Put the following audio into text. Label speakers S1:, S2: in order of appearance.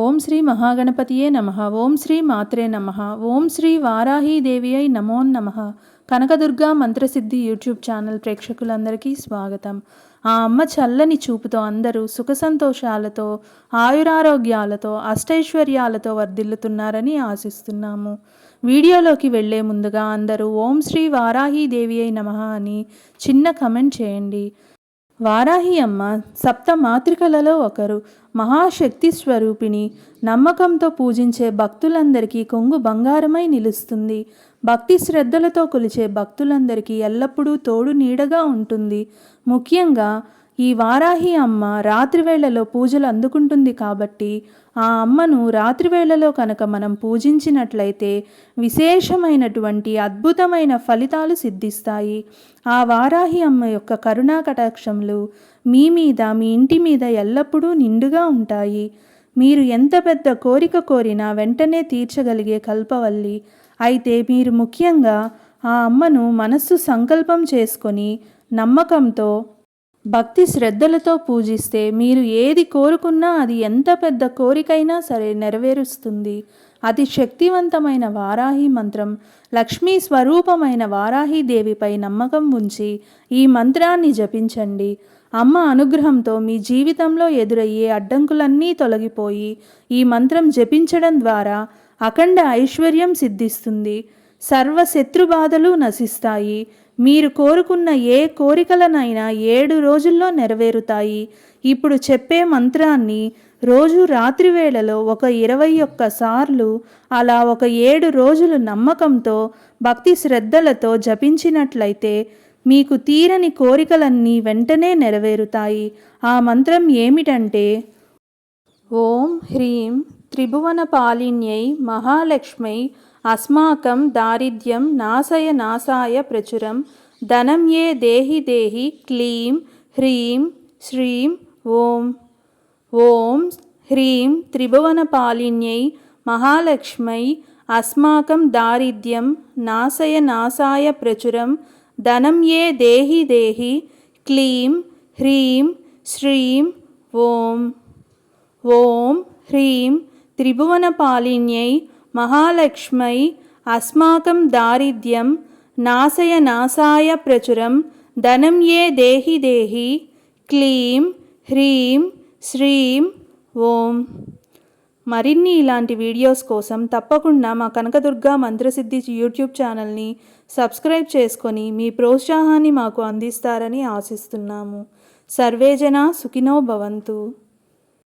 S1: ఓం శ్రీ మహాగణపతియే నమ. ఓం శ్రీ మాత్రే నమ. ఓం శ్రీ వారాహీదేవి అయి నమో నమ. కనకదుర్గా మంత్రసిద్ధి యూట్యూబ్ ఛానల్ ప్రేక్షకులందరికీ స్వాగతం. ఆ అమ్మ చల్లని చూపుతో అందరూ సుఖ సంతోషాలతో ఆయురారోగ్యాలతో అష్టైశ్వర్యాలతో వర్ధిల్లుతున్నారని ఆశిస్తున్నాము. వీడియోలోకి వెళ్ళే ముందుగా అందరూ ఓం శ్రీ వారాహీదేవి అయి నమ అని చిన్న కమెంట్ చేయండి. వారాహి అమ్మ సప్త మాతృకలలో ఒకరు. మహాశక్తి స్వరూపిణి. నమ్మకంతో పూజించే భక్తులందరికీ కొంగు బంగారమై నిలుస్తుంది. భక్తి శ్రద్ధలతో కొలిచే భక్తులందరికీ ఎల్లప్పుడూ తోడు నీడగా ఉంటుంది. ముఖ్యంగా ఈ వారాహి అమ్మ రాత్రివేళలో పూజలు అందుకుంటుంది కాబట్టి ఆ అమ్మను రాత్రివేళలో కనుక మనం పూజించినట్లయితే విశేషమైనటువంటి అద్భుతమైన ఫలితాలు సిద్ధిస్తాయి. ఆ వారాహి అమ్మ యొక్క కరుణా కటాక్షములు మీ మీద మీ ఇంటి మీద ఎల్లప్పుడూ నిండుగా ఉంటాయి. మీరు ఎంత పెద్ద కోరిక కోరినా వెంటనే తీర్చగలిగే కల్పవల్లి. అయితే మీరు ముఖ్యంగా ఆ అమ్మను మనస్సు సంకల్పం చేసుకొని నమ్మకంతో భక్తి శ్రద్ధలతో పూజిస్తే మీరు ఏది కోరుకున్నా అది ఎంత పెద్ద కోరికైనా సరే నెరవేరుస్తుంది. అతి శక్తివంతమైన వారాహి మంత్రం లక్ష్మీ స్వరూపమైన వారాహీదేవిపై నమ్మకం ఉంచి ఈ మంత్రాన్ని జపించండి. అమ్మ అనుగ్రహంతో మీ జీవితంలో ఎదురయ్యే అడ్డంకులన్నీ తొలగిపోయి ఈ మంత్రం జపించడం ద్వారా అఖండ ఐశ్వర్యం సిద్ధిస్తుంది. సర్వశత్రుబాధలు నశిస్తాయి. మీరు కోరుకున్న ఏ కోరికలనైనా ఏడు రోజుల్లో నెరవేరుతాయి. ఇప్పుడు చెప్పే మంత్రాన్ని రోజు రాత్రి వేళలో ఒక ఇరవై ఒక్క సార్లు అలా ఒక ఏడు రోజులు నమ్మకంతో భక్తి శ్రద్ధలతో జపించినట్లయితే మీకు తీరని కోరికలన్నీ వెంటనే నెరవేరుతాయి. ఆ మంత్రం ఏమిటంటే ఓం హ్రీం త్రిభువన పాలిన్యై మహాలక్ష్మై అస్మాకం దారిద్ర్యం నాశయ నాశాయ ప్రచురం ధనం ఏ దేహి దేహి క్లీం హ్రీం శ్రీం ఓం ఓం హ్రీం త్రిభువనపాలిన్యై మహాలక్ష్మై అస్మాకం దారిద్ర్యం నాశయ నాశాయ ప్రచురం ధనం ఏ దేహి దేహి క్లీం హ్రీం శ్రీం ఓం ఓం హ్రీం త్రిభువనపాలిన్యై మహాలక్ష్మై అస్మాకం దారిద్ర్యం నాశయ నాశాయ ప్రచురం ధనం ఏ దేహి దేహి క్లీం హ్రీం శ్రీం ఓం మరిన్ని ఇలాంటి వీడియోస్ కోసం తప్పకుండా మా కనకదుర్గ మంత్రసిద్ధి యూట్యూబ్ ఛానల్ని సబ్స్క్రైబ్ చేసుకొని మీ ప్రోత్సాహాన్ని మాకు అందిస్తారని ఆశిస్తున్నాము సర్వేజన సుఖినో భవంతు